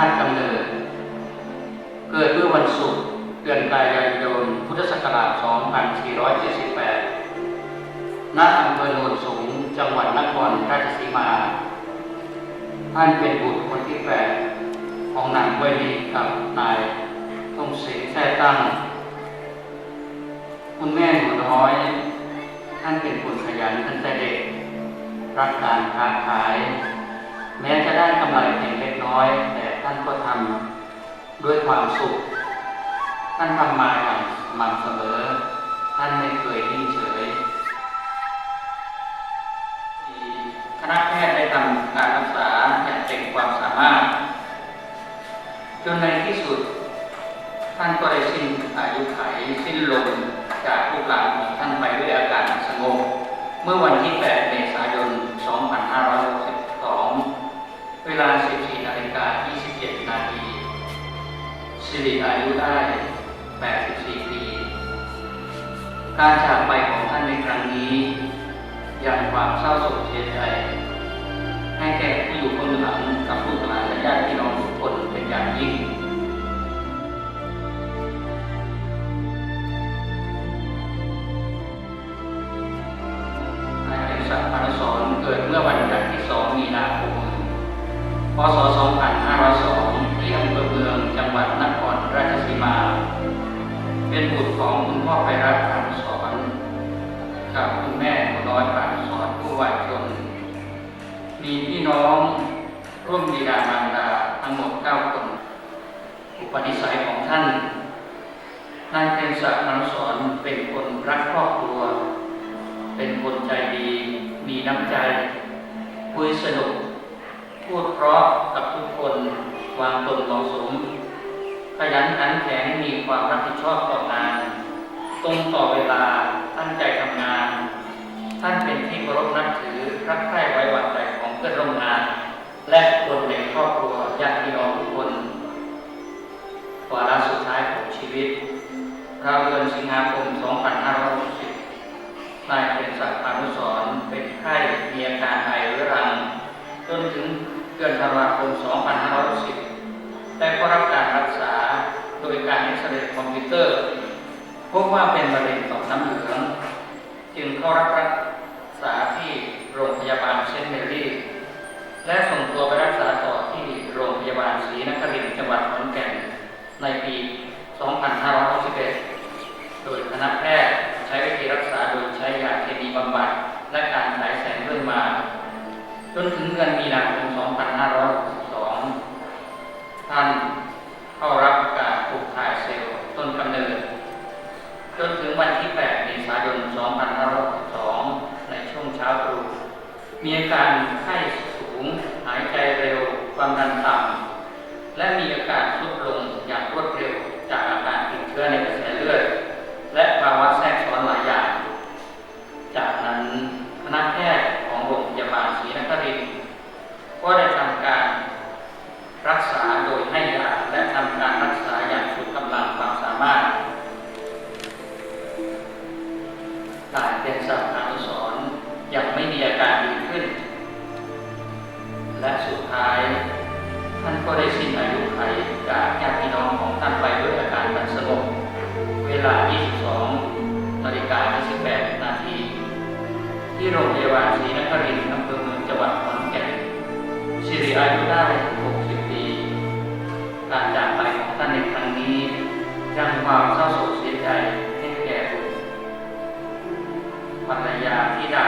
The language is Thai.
าติกำเนิด เกิดเมื่อวันศุกร์เดือนกันยายนพุทธศักราช 2478ณอำเภอโนนสูง จังหวัดนครราชสีมา ท่านเป็นบุตรคนที่แปดของนางเวยลีกับนายทงศิลป์แท้ตั้ง คุณแม่หนูน้อย ท่านเป็นคนขยันตั้งแต่เด็ก รักการค้าขาย แม้จะได้กำไรเพียงเล็กน้อย ท่านก็ทำด้วยความสุข ท่านทำมาอย่างม่ำเสมอ ท่านไม่เคยนิ่งเฉยคณะแพทย์ได้ทำการรักษาอย่างเต็มความสามารถ จนในที่สุด ท่านก็ได้สิ้นอายุไขสิ้นลมจากลูกหลานของท่านไปด้วยอาการสงบเมื่อวันที่8เม สิริอายุได้ 84 ปี การจากไปของท่านในครั้งนี้ยังความเศร้าโศกเสียใจให้แก่ผู้อยู่เบื้องหลังกับลูกหลานและญาติพี่น้องทุกคนเป็นอย่างยิ่งนายเกษตรพานุสรเกิดเมื่อวันจันทร์ที่ 2 มีนาคม พศ 2502 เป็นบุตรของคุณพ่อไปรักพานุสรกับคุณแม่คุณน้อยพานุสรผู้วายชนมีพี่น้องร่วมบิดามารดาทั้งหมด9คน อุปนิสัยของท่านนายเพ็ญศักดิ์พานุสรเป็นคนรักครอบครัว เป็นคนใจดี มีน้ำใจ คุยสนุก พูดเพราะกับทุกคนวางตนเหมาะสม ขยันขันแข็งมีความรับผิดชอบต่องาน ตรงต่อเวลาตั้งใจทำงาน ท่านเป็นที่เคารพนับถือรักใคร่ไว้วางใจของเพื่อนร่วมงาน และคนในครอบครัวญาติพี่น้องทุกคนวาระสุดท้ายของชีวิตราวเดือนสิงหาคม 2560นายเป็นศักดิ์พานุสรเป็นไข้มีอาการไอเรื้อรัง จนถึงเดือนธันวาคม 2510แต่ก็รับการรักษาโดยการเอ็กซ เรย์คอมพิวเตอร์พบว่าเป็นมะเร็งต่อมน้ำเหลือง จึงเข้ารับรักษาที่โรงพยาบาลเซนต์เมรี่ และส่งตัวไปรักษาต่อที่โรงพยาบาลศรีนครินทร์จังหวัดขอนแก่นในปี 2561 โดยคณะแพทย์ใช้วิธีรักษาโดยใช้ยาเคมีบำบัดและการฉายแสงเรื่อยมา จนถึงเดือนมีนาคม การ สุดท้าย ท่านก็ได้สิ้นอายุไขจากญาติพี่น้องของท่านไปด้วยอาการมันสงบเวลา 22นาฬิกา28นาทีที่โรงพยาบาลศรีนครินทร์อำเภอเมืองจังหวัดขอนแก่นสิริอายุได้60 ปี การจากไปของท่านในครั้งนี้ยังความเศร้าโศกเสียใจให้แก่บุตรภรรยาธิดาและ